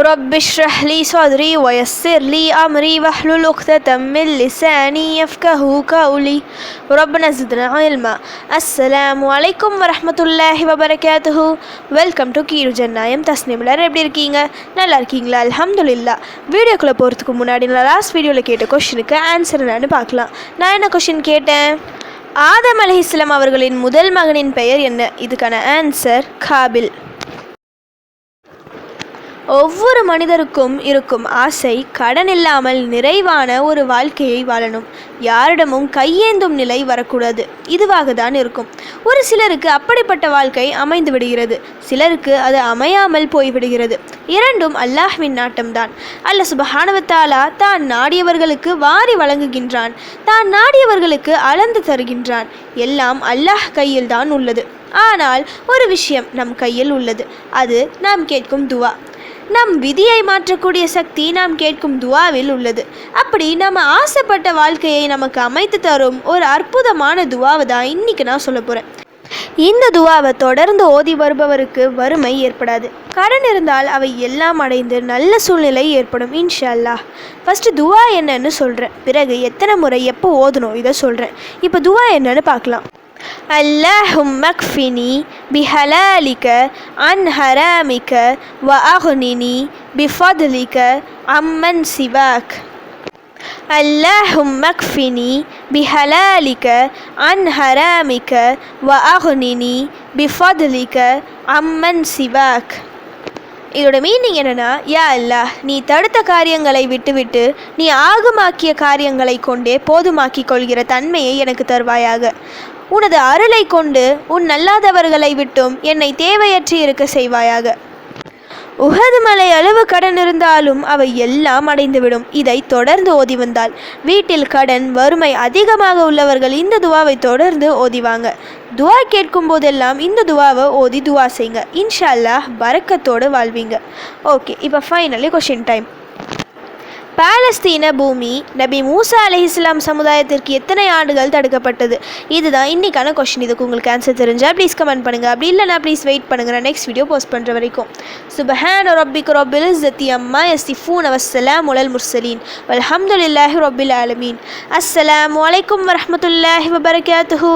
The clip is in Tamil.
رب اشرح لي صدري ويسر لي أمري واحلل عقدة من لساني يفقه قولي ربنا زدنا علما السلام عليكم ورحمة الله وبركاته வெல்கம் டு கீரு ஜன்னாயம் தஸ்னிம் எல்லாரும் எப்படி இருக்கீங்க நல்லா இருக்கீங்களா அல்ஹம்துலில்லா வீடியோக்குள்ளே போகிறதுக்கு முன்னாடி நான் லாஸ்ட் வீடியோவில் கேட்ட கொஷினுக்கு ஆன்சர் என்னன்னு பார்க்கலாம் நான் என்ன கொஷின் கேட்டேன் ஆதம் அலைஹிஸ்ஸலாம் அவர்களின் முதல் மகனின் பெயர் என்ன இதுக்கான ஆன்சர் காபில் ஒவ்வொரு மனிதருக்கும் இருக்கும் ஆசை கடன் இல்லாமல் நிறைவான ஒரு வாழ்க்கையை வாழணும். யாரிடமும் கையேந்தும் நிலை வரக்கூடாது. இதுவாக தான் இருக்கும். ஒரு சிலருக்கு அப்படிப்பட்ட வாழ்க்கை அமைந்து விடுகிறது. சிலருக்கு அது அமையாமல் போய்விடுகிறது. இரண்டும் அல்லாஹ்வின் நாட்டம்தான். அல்ல சுபஹானவத்தாலா தான் நாடியவர்களுக்கு வாரி வழங்குகின்றான். தான் நாடியவர்களுக்கு அளந்து தருகின்றான். எல்லாம் அல்லாஹ் கையில் தான் உள்ளது. ஆனால் ஒரு விஷயம் நம் கையில் உள்ளது. அது நாம் கேட்கும் துவா. நம் விதியை மாற்றக்கூடிய சக்தி நாம் கேட்கும் துவாவில் உள்ளது. அப்படி நம்ம ஆசைப்பட்ட வாழ்க்கையை நமக்கு அமைத்து தரும் ஒரு அற்புதமான துவாவை தான் இன்றைக்கி நான் சொல்ல போகிறேன் இந்த துவாவை தொடர்ந்து ஓதி வருபவருக்கு வறுமை ஏற்படாது. கடன் இருந்தால் அவை எல்லாம் அடைந்து நல்ல சூழ்நிலை ஏற்படும் இன்ஷா அல்லாஹ் ஃபஸ்ட்டு துவா என்னன்னு சொல்கிறேன் பிறகு எத்தனை முறை எப்போ ஓதணும் இதை சொல்கிறேன் இப்போ துவா என்னன்னு பார்க்கலாம். اللهم اكفني بحلالك عن حرامك واغنني بفضلك عمن سواك اللهم اكفني بحلالك عن حرامك واغنني بفضلك عمن سواك இதோட மீனிங் என்னன்னா யா அல்லாஹ் நீ தடுத்த காரியங்களை விட்டுவிட்டு நீ ஆகமாக்கிய காரியங்களை கொண்டே போதுமாக்கிக் கொள்கிற தன்மையை எனக்கு தருவாயாக உனது அருளை கொண்டு உன் நல்லாதவர்களை விட்டும் என்னை தேவையற்றி இருக்க செய்வாயாக. உகது மலை அளவு கடன் இருந்தாலும் அவை எல்லாம் அடைந்துவிடும். இதை தொடர்ந்து ஓதி வந்தால் வீட்டில் கடன் வறுமை அதிகமாக உள்ளவர்கள் இந்த துவாவை தொடர்ந்து ஓதிவாங்க துவா கேட்கும் போதெல்லாம் இந்த துவாவை ஓதி துவா செய்யுங்க இன்ஷா அல்லாஹ் வாழ்வீங்க. ஓகே இப்போ ஃபைனலி கொஷின் டைம் பாலஸ்தீன பூமி நபி மூசா அலி இஸ்லாம் சமுதாயத்திற்கு எத்தனை ஆண்டுகள் தடுக்கப்பட்டது? இதுதான் இன்றைக்கான கொஷின் இதுக்கு உங்களுக்கு ஆன்சர் தெரிஞ்சால் ப்ளீஸ் கமெண்ட் பண்ணுங்கள் அப்படி இல்லைனா ப்ளீஸ் வெயிட் பண்ணுங்கள் நான் நெக்ஸ்ட் வீடியோ போஸ்ட் பண்ணுற வரைக்கும். சுபஹான் ரப்பிக் ரப்பில் ஜத்தி அம்மா யஸ்திஃபூன் அவசலாம் உலல் முர்சலீன் வல்ஹம்துலில்லாஹி ரப்பில் ஆலமீன். அஸ்ஸலாமு அலைக்கும் வரஹ்மத்துல்லாஹி வபரகாத்துஹு.